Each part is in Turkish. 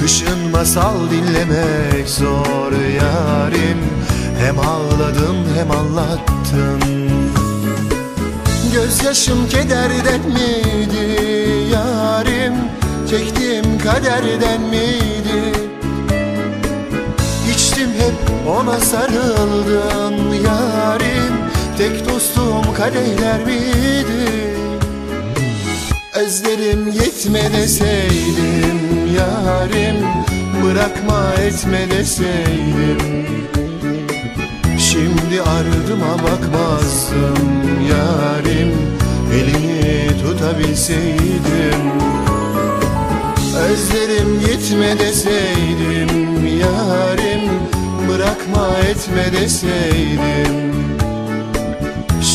Kışın masal dinlemek zor yarim. Hem ağladım hem anlattım Gözyaşım kederden miydi yarim? Çektiğim kaderden miydi? İçtim hep ona sarıldım yarim. Tek dostum kadehler miydi Özlerim yetme deseydim yarim Bırakma etme deseydim. Şimdi ardıma bakmazdım yarim Elini tutabilseydim. Özlerim yetme deseydim yarim Bırakma etme deseydim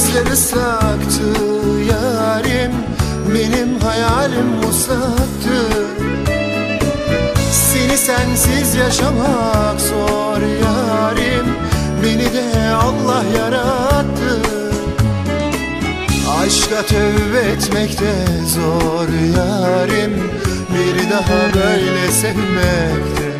Gülmeyen gözleri saktı yarim Benim hayalim uzaktı Seni sensiz yaşamak zor yarim Beni de Allah yarattı. Aşka tövbe etmek de zor yarim Bir daha böyle sevmekte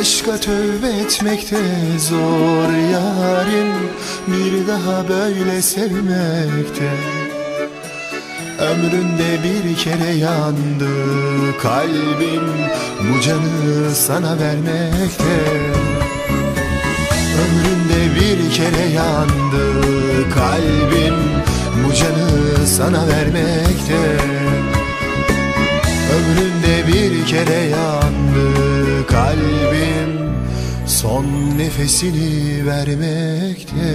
Aşka tövbe etmekte zor yarim Bir daha böyle sevmekte Ömründe bir kere yandı kalbim Bu canı sana vermekte Ömründe bir kere yandı kalbim Bu canı sana vermekte Ömründe bir kere yandı Son nefesini vermekte